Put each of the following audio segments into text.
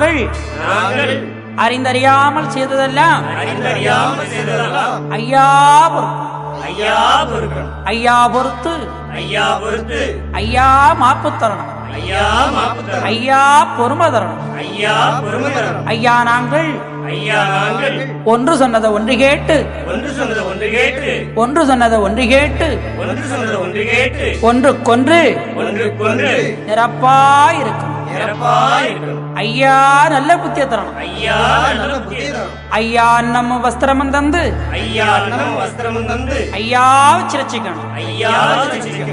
நாங்கள் அறிந்தறியாமல் செய்ததெல்லாம் ஐயா பொறுப்பு. ஐயா பொறுத்து. ஐயா பொறுத்து. ஐயா மாப்பு தரணும். ஐயா பொறுமை தரணும். ஐயா பொறுமை தரணும். ஐயா நாங்கள் ஒன்று சொன்னதை ஒன்று கேட்டு. ஒன்று சொன்னதை ஒன்று கேட்டு. ஒன்று சொன்னதை ஒன்று கேட்டு. ஒன்று சொன்னதை ஒன்று கேட்டு. ஒன்றுக்கொன்று ஒன்றுக்கொன்று நிரப்பா இருக்கும் சிறப்பா இருக்கணும் ஐயா நல்ல புத்திய தரணும். ஐயா நல்ல புத்தி தரணும். ஐயா நம்ம வஸ்திரமும் தந்து. ஐயா அன்னம் வஸ்திரமும் தந்து. ஐயா சிரச்சிக்கணும் ஐயா.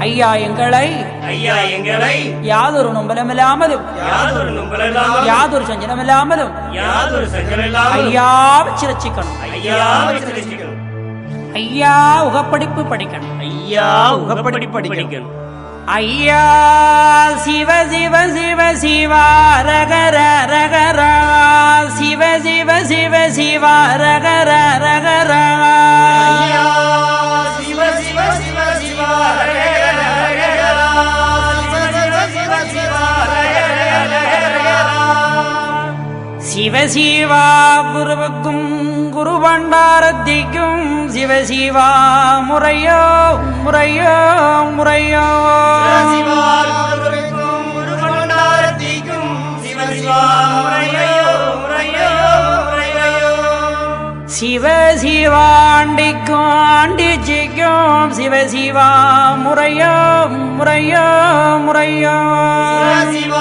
ஐயா எங்களை. ஐயா எங்களை. யாதொரு நொம்பலமில்லாமலும். யாதொரு நும்பலாமல் யாதொரு சஞ்சலமில்லாமலும். யாதொரு சஞ்சலில்லாமல் ஐயா சிரச்சிக்கணும் ஐயா ரட்சிக்கணும். ஐயா உகப்படிப்பு படிக்கணும். ஐயா உகப்படி படிக்கணும். ஐயா சிவ சிவ சிவ சிவா ரகர ரகர சிவ சிவ சிவ சிவா ரகர ரகர சிவ சிவ சிவ சிவ ஹரே ஹரே சிவ சிவ சிவ சிவ ஹரே ஹரே சிவ சிவா குருவுக்கும் குரு பண்டாரத்திக்கும் சிவ சிவா முறையோ முறையோ முறையோ. சிவ சிவாண்டிக்கும் ஆண்டிச்சிக்கும் சிவ சிவா முறையோ முறையோ முறையோ. சிவ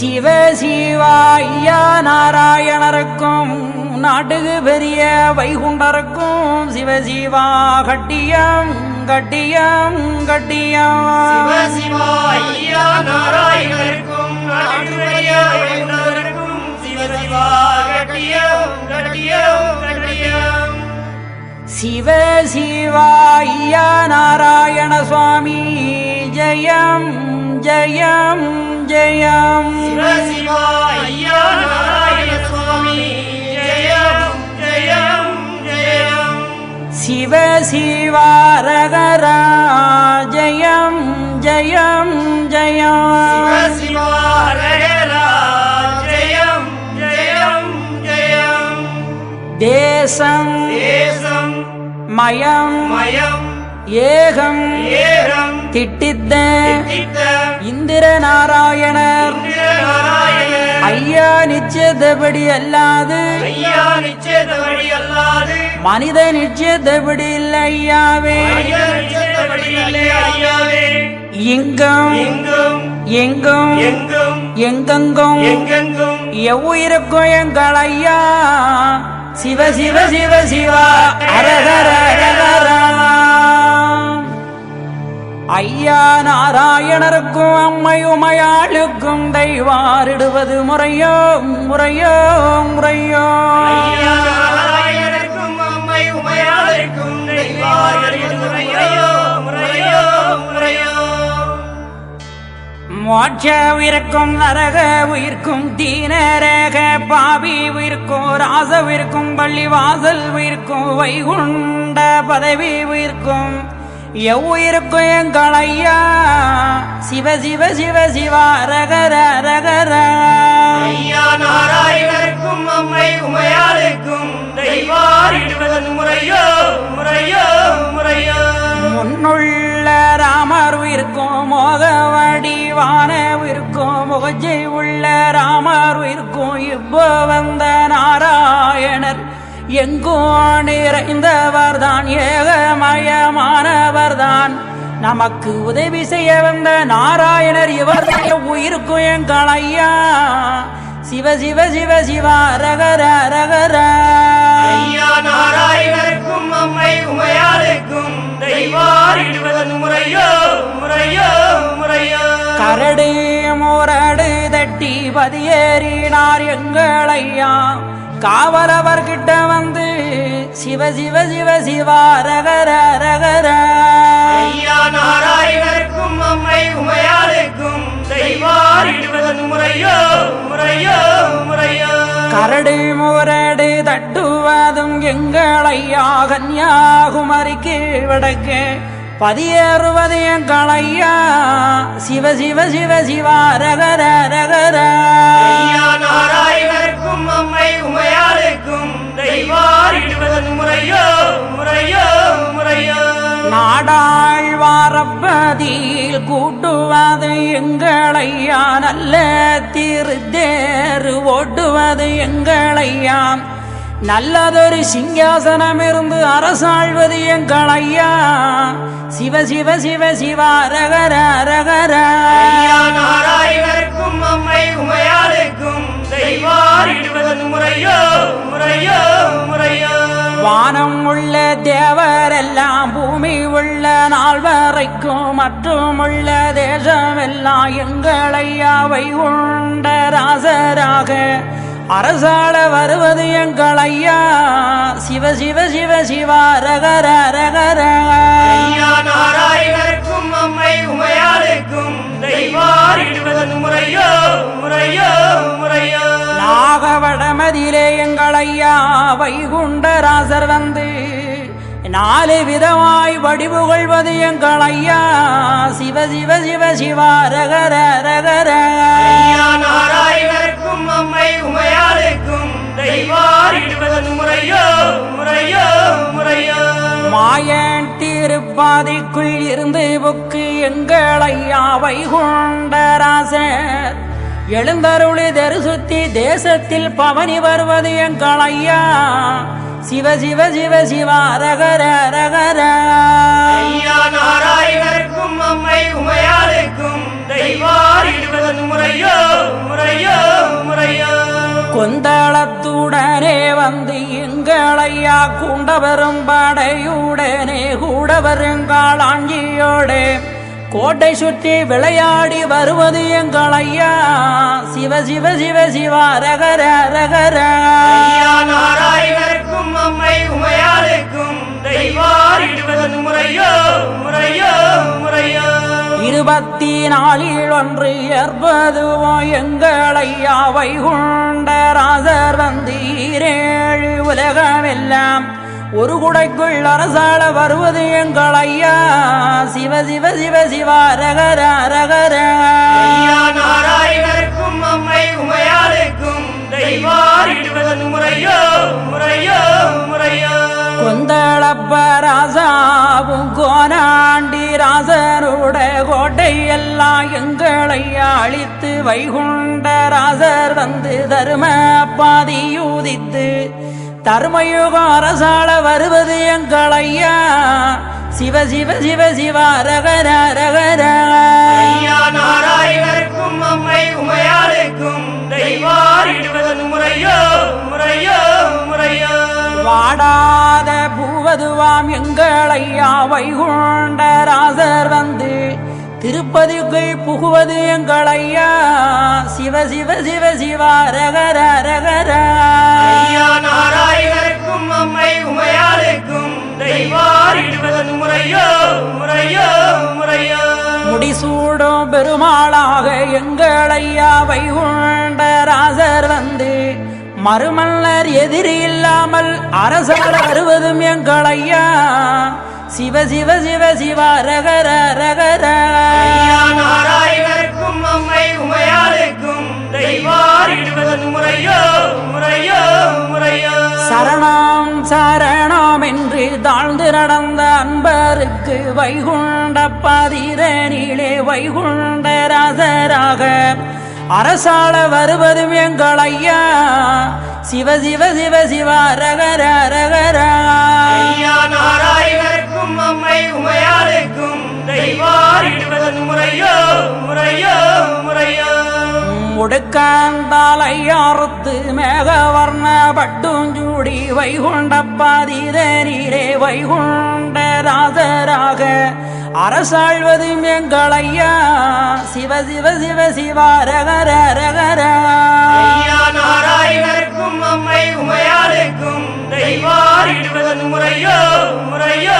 சிவா ஐயா நாராயணருக்கும் நாட்டுக்கு பெரிய வைகுண்டருக்கும் சிவ சிவா கட்டியம் கட்டியம் கட்டியம். சிவ சிவா ஐயா நாராயண சுவாமி ஜெயம் ஜெயம். ஜெயம். சிவ சிவா ரகரா ஜெயம் ஜெயம். ஜெயம் ஜெயம் ஜெயம் ஜெயம் தேசம் தேசம் மயம் மயம் ஏகம் ஏகம் திட்டித்த திட்ட இந்திர நாராயணர் ஐயா நிச்சயத்தபடி அல்லாது. ஐயா நிச்சயத்தபடி அல்லாது. மனித நிச்சயத்தபடி இல்லை ஐயாவே. எங்கும். எங்கும். எங்கெங்கும். எவ்வுயிருக்கும் எங்கள் ஐயா. சிவ சிவ சிவ சிவா. அரகரா. ஐயா நாராயணருக்கும் அம்மையுமையாளுக்கும் தெய்வாரிடுவது முறையோ முறையோ முறையோ மோட்ச உயிர்க்கும் நரக உயிர்க்கும் தீனரக பாவி உயிர்க்கும் ராச உயிர்க்கும் பள்ளி வாசல் உயிர்க்கும் வைகுண்ட பதவி உயிர்க்கும் எவ்வுயிருக்கும் எங்கள் ஐயா சிவ சிவ சிவ சிவா ரகர ரகர ஐயா நாராயணருக்கும் அம்மை உமையாளுக்கும் முறையோ முறையோ முறையோ. முன்னுள்ள ராமர் உயிர்க்கும் மோகவடி வான உயிர்க்கும் முகஜை உள்ள ராமர் உயிர்க்கும் இப்போ எங்கோ நிறைந்தவர் தான் ஏகமயமானவர் தான் நமக்கு உதவி செய்ய வந்த நாராயணர் இவர் உயிருக்கும் எங்கள் ஐயா சிவ சிவ சிவ சிவா ரகர ரகர ஐயா நாராயணருக்கும் அம்மை தெய்வாரிடுவதன் முறையோ முறையோ முறையோ. கரடு முரடு தட்டி பதியேறினார் எங்கள் ஐயா காவலவர்கிட்ட வந்து சிவ சிவ சிவ சிவா ரகர ரகர நாராயணருக்கும் அம்மை தெய்வாரிடுவதன் முறையோ முறையோ முறையோ. கரடு முரடு தட்டுவதும் எங்கள் ஐயா கன்யாகுமரிக்கு வடக்கு. பதியேறுவது எங்கள் ஐயா சிவ சிவ சிவ சிவா ரகர ரகர நாராயணருக்கும் அம்மை தெய்வாரிடுவதன் முறையோ முறையோ முறையோ. நாடாள் வாரப்பதியில் கூட்டுவது எங்கள் ஐயா நல்ல திருத்தேறு ஓட்டுவது எங்கள் ஐயா நல்லதொரு சிங்காசனம் இருந்து அரசாழ்வது எங்கள் ஐயா சிவ சிவ சிவ சிவா ரகர ரகர ஐயா நாராயணருக்கும் அம்மை உமையாளுக்கும் முறையோ முறையோ முறையோ. வானம் உள்ள தேவரெல்லாம் பூமி உள்ள நாள் வரைக்கும் மற்றும் உள்ள தேசமெல்லாம் எங்களையாவை உண்ட ராசராக. அரசாள வருவது எங்கள் ஐயா சிவ சிவ சிவ சிவா ரகர ரகர ஐயா நாராயணருக்கும் அம்மை உமையாளுக்கும் முறையோ முறையோ முறையோ. எங்கள் ஐயா வைகுண்டராசர் வந்து நாலு விதமாய் வடிவுகொள்வது எங்கள் ஐயா சிவ சிவ சிவ சிவா ரகர ரகர ஐயா நாராயணருக்கும் அம்மை உமையாளுக்கும் தெய்வாரிடுவதன் முறையோ முறையோ முறையோ. மாயன் திருப்பாதிக்குள் இருந்து புக்கு எங்கள் ஐயா வைகுண்டராசர் எழுந்தருளி தரிசுத்தி தேசத்தில் பவனி வருவது எங்கள் ஐயா. சிவ சிவ சிவ சிவா ரகர ரகர ஐயா நாராயணருக்கும் அம்மை உமையாளுக்கும் முறையோ முறையோ முறையோ. கொந்தளத்துடனே வந்து எங்களையா கூண்டவரும் படையுடனே கூட வருங்காளாஞ்சியோடு கோட்டை சுற்றி விளையாடி வருவது எங்களையா? சிவ சிவ சிவ சிவா ரகர ரகர ஐயா நாராயணருக்கும் அம்மை உமையாளுக்கும் தெய்வாரிடுவதன் முறையோ முறையோ முறையோ. இருபத்தி நாளில் ஒன்று ஏற்பதுவோ எங்களையா வைகுண்டராசர் வந்து ஈரேழு உலகமெல்லாம். ஒரு குடைக்குள் அரசாள வருவது எங்கள் ஐயா. சிவ சிவ சிவ சிவா ரகர ரகர நாராயணருக்கும் அம்மை உமையாளுக்கும் தெய்வாரிடுவதன் முறையோ முறையோ முறையோ. கொந்தளப்பராசாவும் கோனாண்டி ராசருட கோட்டை எல்லாம் எங்களை அழித்து வைகுண்ட ராசர் வந்து தரும பாதியூதித்து தர்மயுக அரசாள வருவது எங்களையா சிவ சிவ சிவ சிவா ரகர ரகர நாராயணருக்கும் அம்மை உமையாளுக்கும் முறையோ முறையோ முறையோ. வாடாத பூவதுவாம் எங்களையா வைகுண்டராசர் வந்து திருப்பதிக்குள் புகுவது எங்களையா? சிவ சிவ சிவ சிவா ரகர ரகர ஐயா நாராயணருக்கும் அம்மை உமையாளுக்கும் தெய்வாரிடுவதன் முறையோ முறையோ முறையோ. முடிசூடும் பெருமாளாக எங்களையா வைகுண்டராசர் வந்து மறுமல்லர் எதிரி இல்லாமல் அரசாள வருவதும் எங்களையா சிவ சிவ சிவ சிவா ரகர ரகர நாராயணருக்கும் அம்மை உமையாளுக்கும் தெய்வாரிடுவதன் முறையோ முறையோ முறையோ. சரணம் சரணம் என்று தாழ்ந்து நடந்த அன்பருக்கு வைகுண்ட பதிரனிலே வைகுண்டராசராக அரசாள வருவதும் எங்கள் ஐயா. சிவ சிவ சிவ சிவா ரகர ரகர நாராயணருக்கும் அம்மை முறையோ முறையோ முறையோ. முடுக்காந்தாலையாறுத்து மேகவர்ண பட்டுஞ்சூடி வைகுண்ட பதிரனிலே வைகுண்டராசராக அரசாழ்வதும் எங்கள் ஐயா சிவ சிவ சிவ சிவா ரகர ரகர நாராயணருக்கும் அம்மை உமையாளுக்கும் முறையோ முறையோ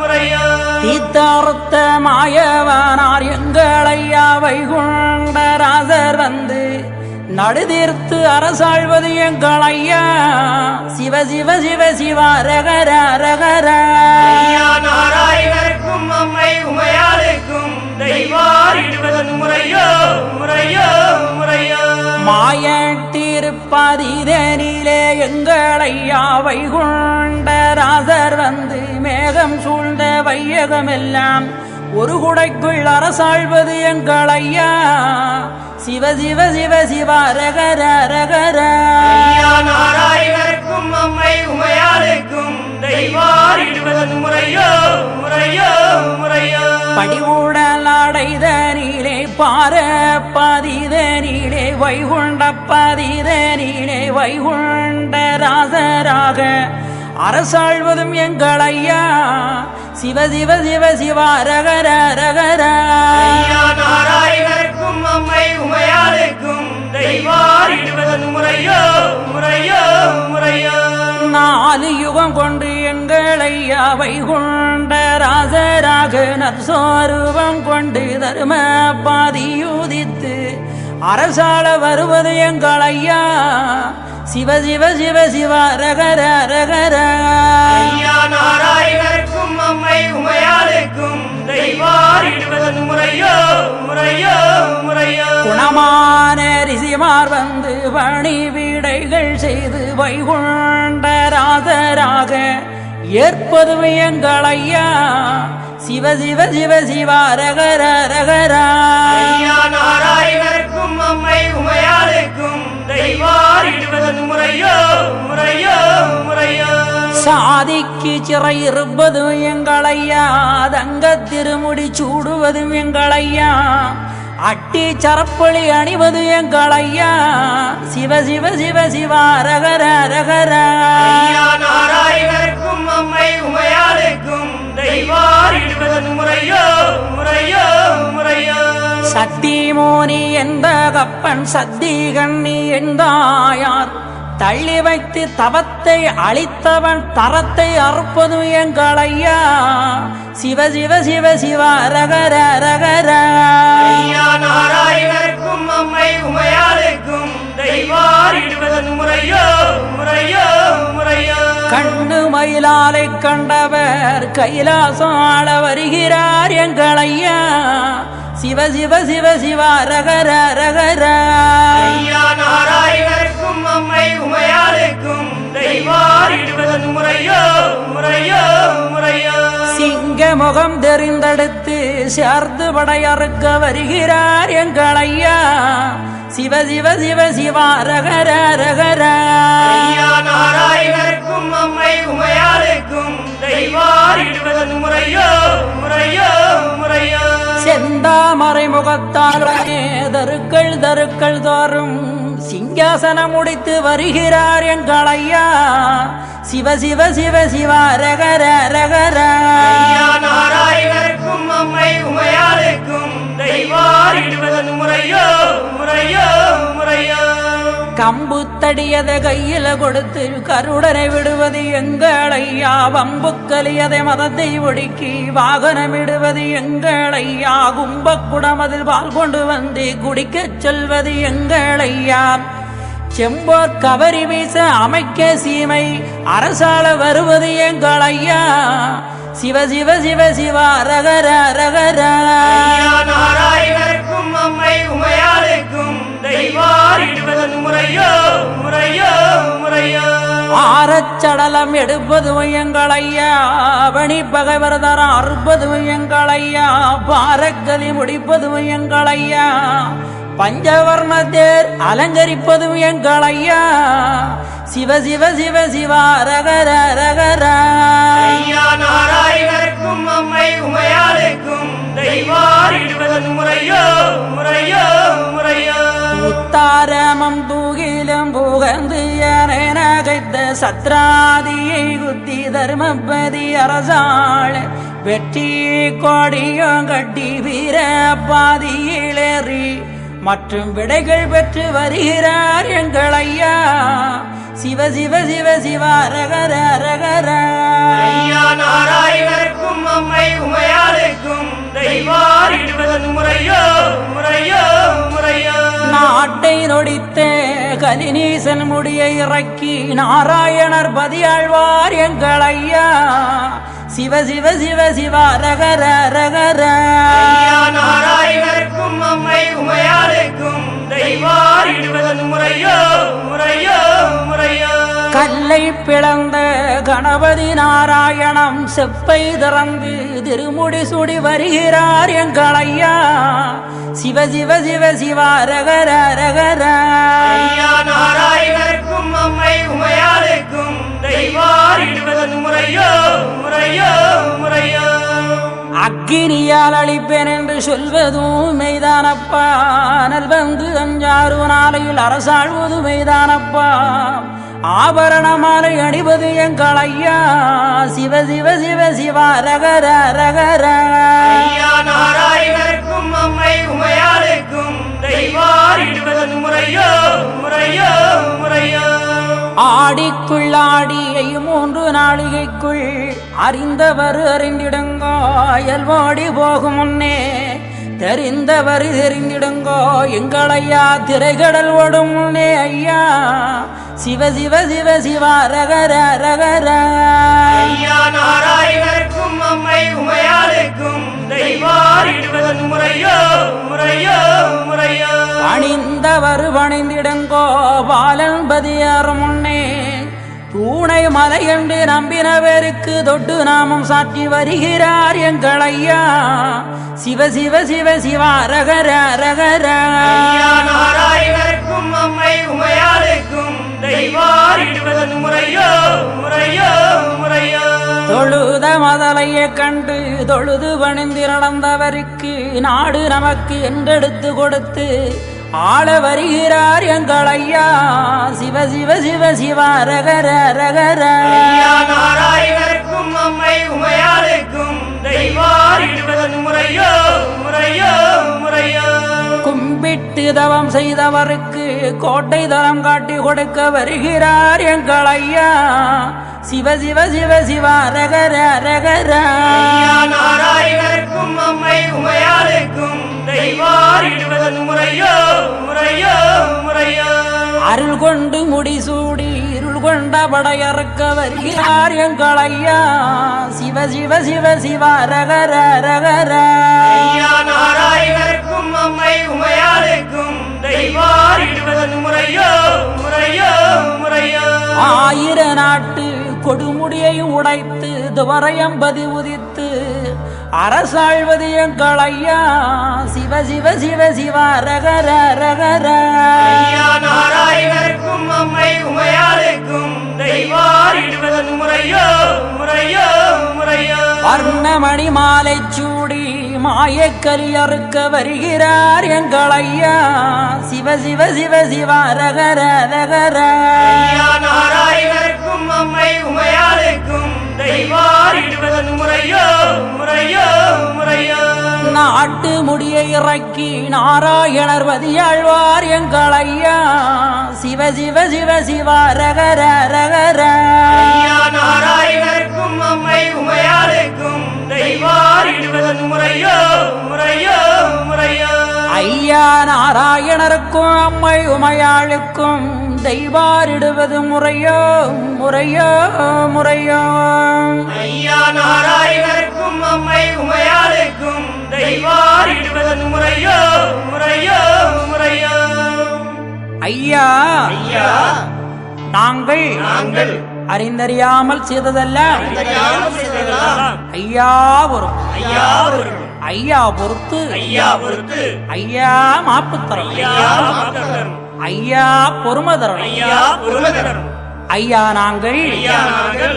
முறையோ. தீத்தார்த்த மாயவனார் எங்கள் ஐயா வைகுண்டராசர் வந்து நடுதீர்த்து அரசாழ்வது எங்கள் ஐயா சிவ சிவ சிவ சிவா ரகர ரகர நாராயணருக்கும் அம்மை தெய்வாரிடுவது முறையோ முறையோ முறையோ. மாயட்டிருப்பதிதனிலே எங்களையா வைகுண்ட ராசர் வந்து மேகம் சூழ்ந்த வையகமெல்லாம் ஒரு குடைக்குள் அரசாழ்வது எங்களையா சிவ சிவ சிவ சிவ ரகர ரகர ஐயா நாராயணர்க்கும் அம்மை தெய்வாரிடுவது முறையோ முறையோ முறையோ. படிகூடலாடைதனிலே பார பதிதனிலே வைகுண்ட பதிதனிலே வைகுண்ட ராசராக. அரசாழ்வதும் எங்களையா சிவ சிவ சிவ சிவ ரகர ரகர நாராயணர்க்கும் அம்மை உமையாளுக்கும் முறையோ முறையோ முறையோ. நாலு யுகம் கொண்டு எங்களையா வைகுண்ட ராசராக நற்சோரூபம் கொண்டு தரும பாதியுதித்து அரசாள வருவது எங்களையா சிவ சிவ சிவ சிவ ரகர ரகர நாராயணர்க்கும் அம்மை உமையாளுக்கும் முறையோ முறையோ முறையோ. குணமான ரிசிமார் வந்து பணி வீடைகள் செய்து வைகுண்ட ராசராக ஏற்பது எங்களையா சிவ சிவ சிவ சிவ ரகர ரகரா நாராயணர்க்கும் அம்மை உமையாளுக்கும் தெய்வாரிடுவது முறையோ முறையோ முறையோ. சாதிக்கு சிறை இருப்பதும் எங்களையா? தங்க திருமுடி சூடுவதும் எங்களையா? அட்டி சரப்பொழி அணிவது எங்களையா? சிவ சிவ சிவ சிவ ரகர ரகர ஐயா நாராயணர்க்கும் அம்மை உமையாளுக்கும் தெய்வாரிடுவது முறையோ முறையோ முறையோ. சத்தி மோனி எந்த கப்பன் சத்தி கண்ணி எந்தாயார் தள்ளி வைத்து தவத்தை அழித்தவன் தரத்தை அறுப்பதும் எங்களையா. சிவ சிவ சிவ சிவ ரகர ரகர நாராயணர்க்கும் அம்மை உமையாளுக்கும் தெய்வாரிடுவது முறையோ முறையோ முறையோ. கண்ணு மயிலாலை கண்டவர் கைலாசம் ஆள வருகிறார் எங்களையா. சிவ சிவ சிவ சிவ ரகர ரகர. ஐயா நாராயணர்க்கும் அம்மை உமையாளுக்கும் முறையோ முறையோ முறையோ. சிங்க முகம் தெரிந்தெடுத்து சேர்ந்து படையறுக்க வருகிறார் எங்களையா சிவ சிவ சிவ சிவ ரகர ரகர நாராயணர்க்கும் அம்மை உமையாளுக்கும் தெய்வாரிடுவது முறையோ முறையோ முறையோ. செந்தாமரை முகத்தால் தருக்கள் தருக்கள் தோறும். சிங்காசனம் முடித்து வருகிறார் எங்கள் ஐயா சிவ சிவ சிவ சிவ ரகர ரகர ஐயா அம்மை உமையாளுக்கும் முறையோ முறையோ முறையோ. கம்பு தடியதை கையில கொடுத்து கருடனை விடுவது எங்களையா? வம்பு கலியதை மதத்தை ஒடுக்கி வாகனம் விடுவது எங்களையா? கும்பக்குடம் அதில் பால் கொண்டு வந்து குடிக்கச் சொல்வது எங்களையா? செம்போர் கவரி வீச அமைக்க சீமை அரசால வருவது எங்களையா? சிவ சிவ சிவ சிவ ரகர ரகர. ஐயா அம்மை உமையாளுக்கும் தெய்வாரிடுவது முறையோ முறையோ முறையோ. ஆரச்சடலம் எடுப்பது எங்களையா அவனி பகைவரதரம் அறுப்பது எங்களையா பாரக்கலி முடிப்பது எங்களையா பஞ்சவர்ண தேர் அலங்கரிப்பது எங்களையா சிவ சிவ சிவ சிவ ரகர ரகர நாராயணர்க்கும் அம்மை உமையாளுக்கும் தெய்வாரிடுவது முறையோ முறையோ முறையோ. உத்தாரமம் தூகிலும் புகந்து என நகைத்த சத்ராதியை குத்தி தர்மபதி அரசாள் வெற்றி கொடியும் கட்டி வீர பாதியிலேறி மற்றும் விடைகள் பெற்று வருகிறார் எங்கள் ஐயா. சிவ சிவ சிவ சிவ அரகர அரகர ஐயா நாராயணருக்கும் அம்மை உமையாளுக்கும் தெய்வாரிடுவது முறையோ முறையோ. நாட்டை நொடித்த கலினீசன் முடியை இறக்கி நாராயணர் பதியாழ்வார் எங்கள் ஐயா. சிவ சிவ சிவ சிவா ரகர ரகர நாராயணருக்கும் அம்மை தெய்வாரிடுவது முறையோ முறையோ முறையோ. கல்லை பிளந்த கணபதி நாராயணம் செப்பை திறந்து திருமுடி சுடி வருகிறார் எங்கள் ஐயா. சிவ சிவ சிவ சிவா ரகர ரகர நாராயணருக்கும் அம்மை தெய்வாரிடுவது முறையோ முறையோ முறையோ. அக்கினியால் அழிப்பேன் என்று சொல்வதும் மெய்தானப்பா. நல்வந்து அஞ்சாறு நாளையில் அரசாழ்வது மெய்தானப்பா. ஆபரண மாலை அணிவது எங்கள் ஐயா சிவ சிவ சிவ சிவா ரகர ரகர ஐயா நாராயணருக்கும் அம்மை உமையாளுக்கும் தெய்வாரிடுவது முறையோ முறையோ முறையோ. ஆடிக்குள்ளாடியை மூன்று நாளிகைக்குள் அறிந்தவர் அறிந்திடுங்கோ இயல்போடி போகும் முன்னே தெரிந்தவர் தெரிந்திடுங்கோ எங்கள் ஐயா திரைகடல் ஓடும் முன்னே ஐயா. சிவ சிவ சிவ சிவா ரகர ரகர. நாராயணருக்கும் அம்மை உமையாளுக்கும் முறையோ முறையோ முறையோ. பணிந்தவர் பணிந்திடுங்கோ பாலன்பதியார் முன்னே தூணை மலை என்று நம்பினவருக்கு தொட்டு நாமம் சாற்றி வருகிறார் எங்கள் ஐயா. சிவ சிவ சிவ சிவா ரகர ரகர நாராயணருக்கும் அம்மை முறையோ முறையோ முறையோ. தொழுத மதலையை கண்டு தொழுது பணிந்து நடந்தவருக்கு நாடு நமக்கு என்றெடுத்து கொடுத்து ஆள வருகிறார் எங்கள் ஐயா. சிவ சிவ சிவ சிவா ரகர ரகர நாராயணருக்கும் அம்மை உமையாளுக்கும் முறையோ முறையோ முறையோ. கும்பிட்டு தவம் செய்தவருக்கு கோட்டை தரம் காட்டி கொடுக்க வருகிறார் எங்கள் ஐயா. சிவ சிவ சிவ சிவா ரகர ரகர நாராயணருக்கும் அம்மை உமையாளுக்கும் தெய்வாரிடுவது முறையோ முறையோ முறையோ. அருள் கொண்டு முடிசூடி இருள் கொண்ட படையறுக்க வருகிறார் எங்கள் ஐயா. சிவ சிவ சிவ சிவா ரகர ரகர நாராயணருக்கும் அம்மை உமையாளுக்கும் தெய்வாரிடுவது முறையோ முறையோ முறையோ. ஆயிர நாட்டு கொடுமுடியை உடைத்து துவரையம்பதி உதித்து அரசாழ்வது எங்கள் ஐயா சிவ சிவ சிவ சிவா ரகர ரகர நாராயணருக்கும் அம்மை உமையாளுக்கும் தெய்வாரிடுவது முறையோ முறையோ முறையோ. வர்ணமணி மாலை சூடி மாயக்கலி அறுக்க வருகிறார் எங்கள் ஐயா சிவ சிவ சிவ சிவா ரகர ரகர நாராயணருக்கும் அம்மை தெய்வாரிடுவது முறையோ முறையோ முறையோ. நாட்டு முடியை இறக்கி நாராயணர் வதியாழ்வார் எங்கள் ஐயா. சிவ சிவ சிவ சிவா ரகர ரகர நாராயணருக்கும் அம்மை உமையாளுக்கும் தெய்வாரிடுவது முறையோ முறையோ முறையோ. ஐயா நாராயணருக்கும் அம்மை உமையாளுக்கும் தெய்வாரிடுவது முறையோ? முறையோ? முறையோ? ஐயா நாராயணருக்கும் அம்மை உமையாளுக்கும் தெய்வாரிடுவது முறையோ? முறையோ? முறையோ? ஐயா ஐயா நாங்கள் நாங்கள் அறிந்தறியாமல் செய்ததெல்லாம் ஐயா பொறுப்பு. ஐயா பொறுப்பு. ஐயா பொறுத்து. ஐயா பொறுத்து. ஐயா மாப்பு தரணும் ஐயா மாத்தரம் ஐயா பொறுமதரம் ஐயா நாங்கள்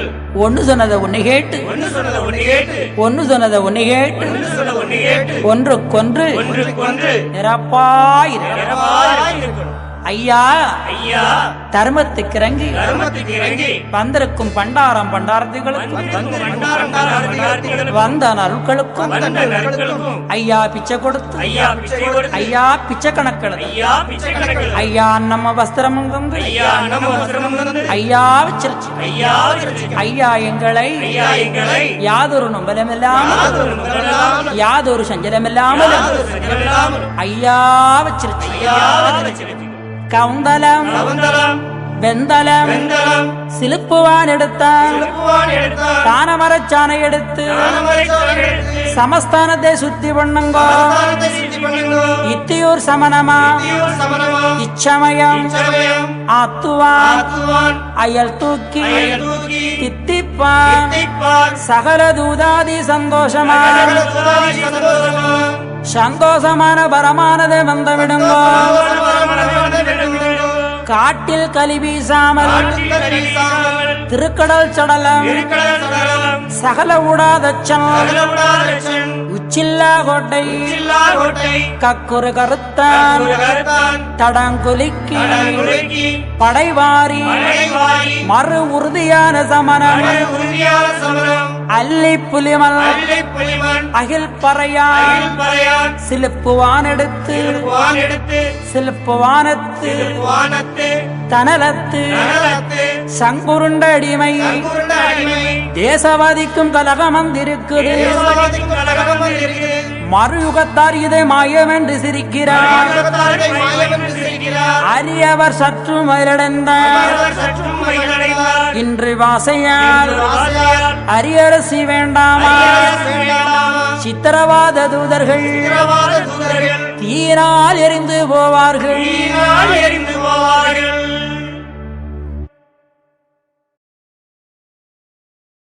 ஒன்னு சொன்னதை ஒன்னு கேட்டு. ஒன்னு சொன்னதை ஒன்னு கேட்டு. ஒன்றுக்கொன்று ஒன்றுக்கு ஒன்று நிரப்பாயிரு நிறமாயிருக்கணும். ஐயா ஐயா தர்மத்துக்கு இறங்கி தர்மத்துக்கு இறங்கி வந்திருக்கும் பண்டாரம் பண்டாரத்திகளுக்கும் வந்த நற்களுக்கும் ஐயா பிச்சை கொடுத்து ஐயா பிச்சை கொடுத்து ஐயா நம்ம வஸ்திரம் ஐயா வச்சிருச்சு ஐயா எங்களை ஐயா எங்களை யாதொரு நம்பலமில்லாமல் யாதொரு முதலாமல் யாதொரு ஐயா வச்சிருச்சு ஐயா வச்சிருச்சு. கவுந்தலம். கவுந்தலம். வெந்தலம். வெந்தலம். சிலுப்புவான் எடுத்தான் தானமரச்சானை எடுத்து சமஸ்தானத்தை சுத்தி பண்ணுங்கோ. இத்தியூர் சமணமா. இச்சமயம். சமயம் ஆத்துவான். அயல் தூக்கி. தித்திப்பான். சகல தூதாதி சந்தோஷமா. சந்தோஷமான பரமானதை வந்த விடுங்கோ காட்டில் கலி வீசாமல் திருக்கடல் சடலம் சகல உடாதச்சம் உச்சில்லா கோட்டை கக்குரு கருத்தான் தடங்குலுக்கி படைவாரி மறு உறுதியான சமணம் அல்லி புலிமல் அகில் பறையான் சிலுப்புவான் எடுத்து சிலுப்புவானத்து தனலத்து சங்குருண்ட அடிமை தேசவாதிக்கும் கலகம் வந்திருக்குது மறுயுகத்தார் இதை மாயம் என்று சிரிக்கிறார். அரியவர் சற்று மயிலடைந்தார் இன்று வாசையால் அரியரசி வேண்டாமா? சித்திரவாத தூதர்கள் தீரால் எரிந்து போவார்கள்.